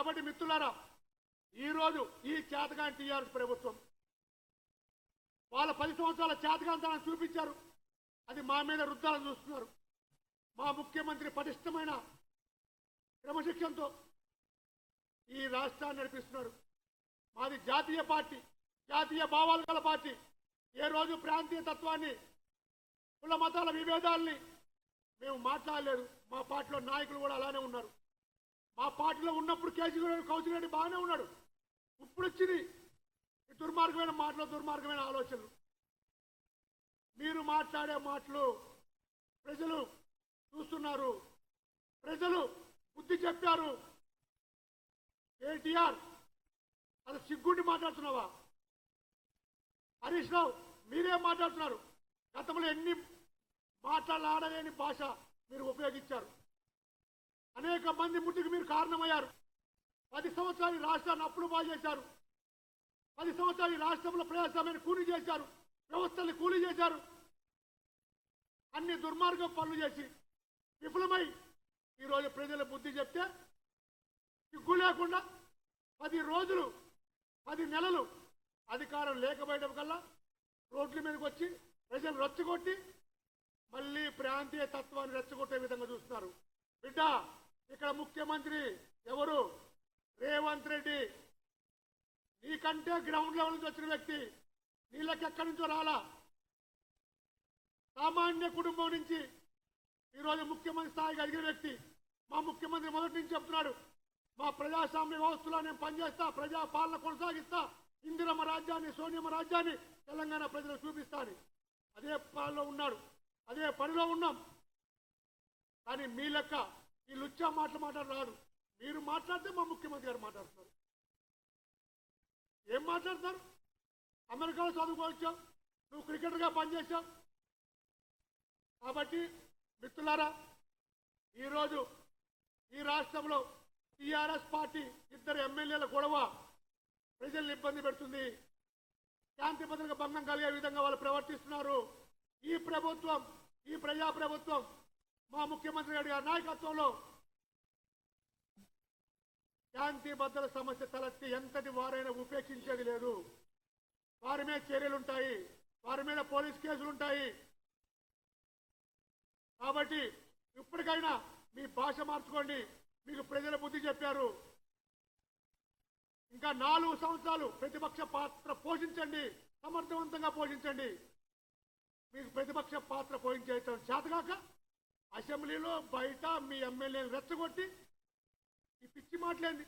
కాబట్టి మిత్రులారా ఈరోజు ఈ చేతగాని టీఆర్ఎస్ ప్రభుత్వం వాళ్ళ పది సంవత్సరాల చేతగాంతనాన్ని చూపించారు. అది మా మీద రుద్దాలని చూస్తున్నారు. మా ముఖ్యమంత్రి పటిష్టమైన క్రమశిక్షణతో ఈ రాష్ట్రాన్ని నడిపిస్తున్నారు. మాది జాతీయ పార్టీ జాతీయ భావాలు గల పార్టీ. ఏ రోజు ప్రాంతీయ తత్వాన్ని కుల మతాల విభేదాల్ని మేము మాట్లాడలేదు. మా పార్టీలో నాయకులు కూడా అలానే ఉన్నారు. పార్టీలో ఉన్నప్పుడు కేసీఆర్ కౌశిక్ రెడ్డి బాగానే ఉన్నాడు. ఇప్పుడు వచ్చింది ఈ దుర్మార్గమైన మాటలు దుర్మార్గమైన ఆలోచనలు. మీరు మాట్లాడే మాటలు ప్రజలు చూస్తున్నారు. ప్రజలు బుద్ధి చెప్పారు. కేటీఆర్ అది సిగ్గుండి మాట్లాడుతున్నావా? హరీష్ రావు మీరే మాట్లాడుతున్నారు. గతంలో ఎన్ని మాట్లాడలేని భాష మీరు ఉపయోగించారు. అనేక మంది ముట్టుకు మీరు కారణమయ్యారు. పది సంవత్సరాలు రాష్ట్రాన్ని అప్పులు బాగా చేశారు. పది సంవత్సరాలు ఈ రాష్ట్రంలో ప్రజాస్వామ్యాన్ని కూలీ చేశారు. వ్యవస్థల్ని కూలీ చేశారు. అన్ని దుర్మార్గ పనులు చేసి విఫలమై ఈరోజు ప్రజల బుద్ధి చెప్తే సిగ్గు లేకుండా పది రోజులు పది నెలలు అధికారం లేకపోయడం కల్లా రోడ్ల మీదకి వచ్చి ప్రజలు రెచ్చగొట్టి మళ్ళీ ప్రాంతీయ తత్వాన్ని రెచ్చగొట్టే విధంగా చూస్తున్నారు. బిడ్డ! ఇక్కడ ముఖ్యమంత్రి ఎవరు? రేవంత్ రెడ్డి. నీకంటే గ్రౌండ్ లెవెల్ నుంచి వచ్చిన వ్యక్తి నీళ్ళకి ఎక్కడి నుంచో రాలా? సామాన్య కుటుంబం నుంచి ఈరోజు ముఖ్యమంత్రి స్థాయికి ఎదిగిన వ్యక్తి మా ముఖ్యమంత్రి మొదటి నుంచి చెప్తున్నాడు మా ప్రజాస్వామ్య వ్యవస్థలో నేను పనిచేస్తా ప్రజా పాలన కొనసాగిస్తా ఇందిరమ్మ రాజ్యాన్ని సోనియమ్మ రాజ్యాన్ని తెలంగాణ ప్రజలకు చూపిస్తాను అదే పాలలో ఉన్నాడు అదే పనిలో ఉన్నాం. కానీ మీ లెక్క ఈ లుచ్చా మాటలు మాట్లాడ రాదు మీరు మాట్లాడితే మా ముఖ్యమంత్రి గారు మాట్లాడుతున్నారు ఏం మాట్లాడతారు? అమెరికాలో చదువుకోవచ్చావు నువ్వు క్రికెటర్గా పనిచేసావు. కాబట్టి మిత్రులారా ఈరోజు ఈ రాష్ట్రంలో టీఆర్ఎస్ పార్టీ ఇద్దరు ఎమ్మెల్యేల గొడవ ప్రజల్ని ఇబ్బంది పెడుతుంది. శాంతి భద్రత భంగం కలిగే విధంగా వాళ్ళు ప్రవర్తిస్తున్నారు. ఈ ప్రభుత్వం ఈ ప్రజా ప్రభుత్వం మా ముఖ్యమంత్రి గారి నాయకత్వంలో శాంతి భద్రత సమస్య తలెత్తి ఎంతటి వారైనా ఉపేక్షించేది లేదు. వారి మీద చర్యలుంటాయి వారి మీద పోలీస్ కేసులుంటాయి కాబట్టి ఇప్పటికైనా మీ భాష మార్చుకోండి మీకు ప్రజల బుద్ధి చెప్పారు. ఇంకా నాలుగు సంవత్సరాలు ప్రతిపక్ష పాత్ర పోషించండి సమర్థవంతంగా పోషించండి. మీకు ప్రతిపక్ష పాత్ర పోషించేస్తాం చేతగాక అసెంబ్లీలో బయట మీ ఎమ్మెల్యేలు రెచ్చగొట్టి ఈ పిచ్చి మాట్లాడింది